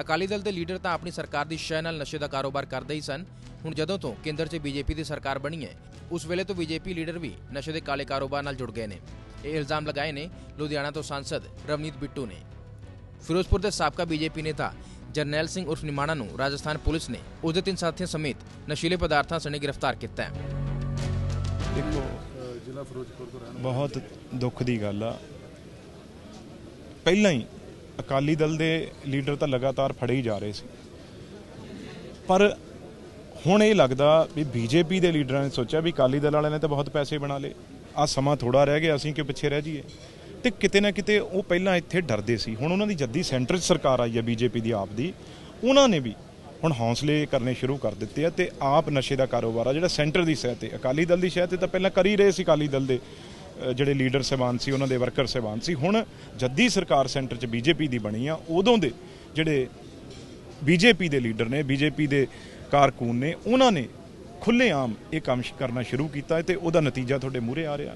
ਅਕਾਲੀ ਦਲ ਦੇ ਲੀਡਰ ਤਾਂ ਆਪਣੀ ਸਰਕਾਰ ਦੀ ਸ਼ਹਿ ਨਾਲ ਨਸ਼ੇ ਦਾ ਕਾਰੋਬਾਰ ਕਰਦੇ ਹੀ ਸਨ। ਹੁਣ ਜਦੋਂ ਤੋਂ ਕੇਂਦਰ 'ਚ ਬੀਜੇਪੀ ਦੀ ਸਰਕਾਰ ਬਣੀ ਹੈ ਉਸ ਵੇਲੇ ਤੋਂ ਬੀਜੇਪੀ ਲੀਡਰ ਵੀ ਨਸ਼ੇ ਦੇ ਕਾਲੇ ਕਾਰੋਬਾਰ ਨਾਲ ਜੁੜ ਗਏ ਨੇ। ਇਹ ਇਲਜ਼ਾਮ ਲਗਾਏ ਨੇ ਲੁਧਿਆਣਾ ਤੋਂ ਸਾਂਸਦ ਰਵਨੀਤ ਬਿੱਟੂ ਨੇ। ਫਿਰੋਜ਼ਪੁਰ ਦੇ ਸਾਬਕਾ ਬੀਜੇਪੀ ਨੇਤਾ ਜਰਨੈਲ ਸਿੰਘ ਉਰਫ ਨਿਮਾਣਾ ਨੂੰ ਰਾਜਸਥਾਨ ਪੁਲਿਸ ਨੇ ਉਸਦੇ ਤਿੰਨ ਸਾਥੀਆਂ ਸਮੇਤ ਨਸ਼ੀਲੇ ਪਦਾਰਥਾਂ ਸਣੇ ਗ੍ਰਿਫਤਾਰ ਕੀਤਾ ਹੈ। ਦੇਖੋ ਜ਼ਿਲ੍ਹਾ ਫਿਰੋਜ਼ਪੁਰ ਤੋਂ ਰਹਿਣ ਬਹੁਤ ਦੁੱਖ ਦੀ ਗੱਲ ਆ। ਪਹਿਲਾਂ ਹੀ ਅਕਾਲੀ ਦਲ ਦੇ ਲੀਡਰ ਤਾਂ ਲਗਾਤਾਰ ਫੜੇ ਹੀ ਜਾ ਰਹੇ ਸੀ। ਪਰ ਹੁਣ ਇਹ ਲੱਗਦਾ ਵੀ ਬੀਜੇਪੀ ਦੇ ਲੀਡਰਾਂ ਨੇ ਸੋਚਿਆ ਵੀ ਅਕਾਲੀ ਦਲ ਵਾਲਿਆਂ ਨੇ ਤਾਂ ਬਹੁਤ ਪੈਸੇ ਬਣਾ ਲਏ। ਆ ਸਮਾਂ ਥੋੜਾ ਰਹਿ ਗਿਆ, ਅਸੀਂ ਕਿ ਪਿੱਛੇ ਰਹਿ ਜਾਈਏ? ਤੇ ਕਿਤੇ ਨਾ ਕਿਤੇ ਉਹ ਪਹਿਲਾਂ ਇੱਥੇ ਡਰਦੇ ਸੀ। ਹੁਣ ਉਹਨਾਂ ਦੀ ਜੱਦੀ ਸੈਂਟਰ 'ਚ ਸਰਕਾਰ ਆਈ ਹੈ ਬੀਜੇਪੀ ਦੀ, ਆਪ ਦੀ। ਉਹਨਾਂ ਨੇ ਵੀ ਹੁਣ ਹੌਸਲੇ ਕਰਨੇ ਸ਼ੁਰੂ ਕਰ ਦਿੱਤੇ ਆ ਤੇ ਆਪ ਨਸ਼ੇ ਦਾ ਕਾਰੋਬਾਰ ਆ ਜਿਹੜਾ ਸੈਂਟਰ ਦੀ ਸਹਿ ਤੇ ਅਕਾਲੀ ਦਲ ਦੀ ਸਹਿ ਤੇ ਤਾਂ ਪਹਿਲਾਂ ਕਰ ਹੀ ਰਹੇ ਸੀ ਅਕਾਲੀ ਦਲ ਦੇ। ਜਿਹੜੇ ਲੀਡਰ ਸਹਿਬਾਨ ਸੀ, ਉਹਨਾਂ ਦੇ ਵਰਕਰ ਸਹਿਬਾਨ ਸੀ। ਹੁਣ ਜੱਦੀ ਸਰਕਾਰ ਸੈਂਟਰ 'ਚ ਬੀਜੇਪੀ ਦੀ ਬਣੀ ਆ, ਉਦੋਂ ਦੇ ਜਿਹੜੇ ਬੀਜੇਪੀ ਦੇ ਲੀਡਰ ਨੇ, ਬੀਜੇਪੀ ਦੇ ਕਾਰਕੂਨ ਨੇ, ਉਹਨਾਂ ਨੇ ਖੁੱਲ੍ਹੇਆਮ ਇਹ ਕੰਮ ਸ਼- ਕਰਨਾ ਸ਼ੁਰੂ ਕੀਤਾ ਹੈ ਤੇ ਉਹਦਾ ਨਤੀਜਾ ਤੁਹਾਡੇ ਮੂਹਰੇ ਆ ਰਿਹਾ।